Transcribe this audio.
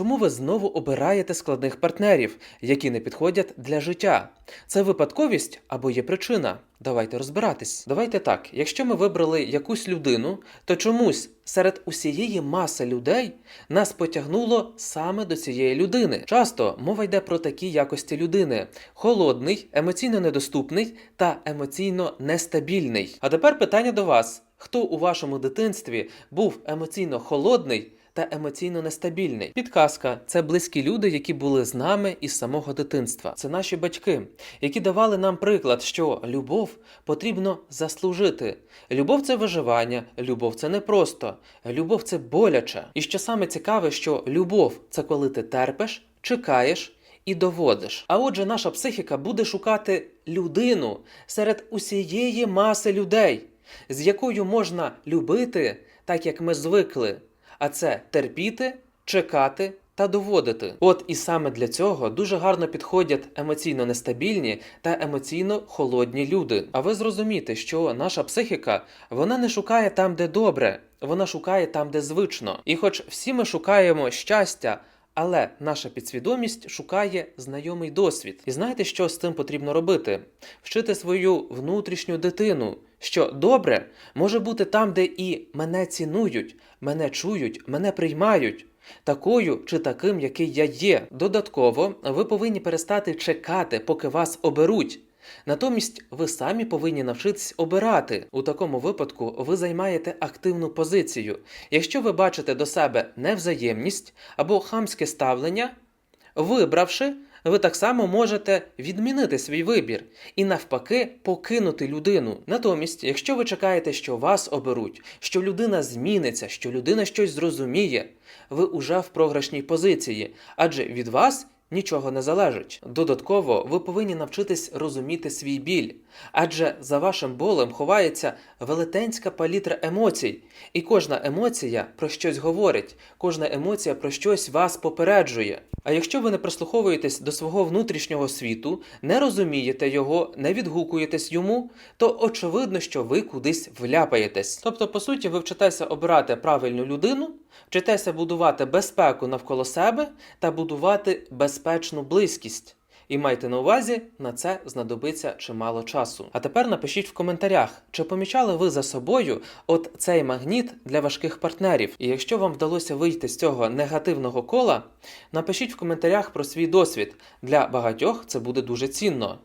Чому ви знову обираєте складних партнерів, які не підходять для життя? Це випадковість або є причина? Давайте розбиратись. Давайте так. Якщо ми вибрали якусь людину, то чомусь серед усієї маси людей нас потягнуло саме до цієї людини. Часто мова йде про такі якості людини: холодний, емоційно недоступний та емоційно нестабільний. А тепер питання до вас: хто у вашому дитинстві був емоційно холодний? Та емоційно нестабільний. Підказка це близькі люди, які були з нами із самого дитинства. Це наші батьки, які давали нам приклад, що любов потрібно заслужити. Любов це виживання, любов це не просто, любов це боляче. І що саме цікаве, що любов це коли ти терпиш, чекаєш і доводиш. А отже, наша психіка буде шукати людину серед усієї маси людей, з якою можна любити, так як ми звикли. А це терпіти, чекати та доводити. От і саме для цього дуже гарно підходять емоційно нестабільні та емоційно холодні люди. А ви зрозумієте, що наша психіка вона не шукає там, де добре, вона шукає там, де звично. І хоч всі ми шукаємо щастя. Але наша підсвідомість шукає знайомий досвід. І знаєте, що з цим потрібно робити? Вчити свою внутрішню дитину, що добре може бути там, де і мене цінують, мене чують, мене приймають. Такою чи таким, який я є. Додатково, ви повинні перестати чекати, поки вас оберуть. Натомість ви самі повинні навчитись обирати. У такому випадку ви займаєте активну позицію. Якщо ви бачите до себе невзаємність або хамське ставлення, вибравши, ви так само можете відмінити свій вибір і навпаки покинути людину. Натомість, якщо ви чекаєте, що вас оберуть, що людина зміниться, що людина щось зрозуміє, ви уже в програшній позиції, адже від вас нічого не залежить. Додатково, ви повинні навчитись розуміти свій біль, адже за вашим болем ховається велетенська палітра емоцій, і кожна емоція про щось говорить, кожна емоція про щось вас попереджує. А якщо ви не прислуховуєтесь до свого внутрішнього світу, не розумієте його, не відгукуєтесь йому, то очевидно, що ви кудись вляпаєтесь. Тобто, по суті, ви вчитеся обирати правильну людину, вчитеся будувати безпеку навколо себе та будувати безпечну близькість. І майте на увазі, на це знадобиться чимало часу. А тепер напишіть в коментарях, чи помічали ви за собою от цей магніт для важких партнерів. І якщо вам вдалося вийти з цього негативного кола, напишіть в коментарях про свій досвід. Для багатьох це буде дуже цінно.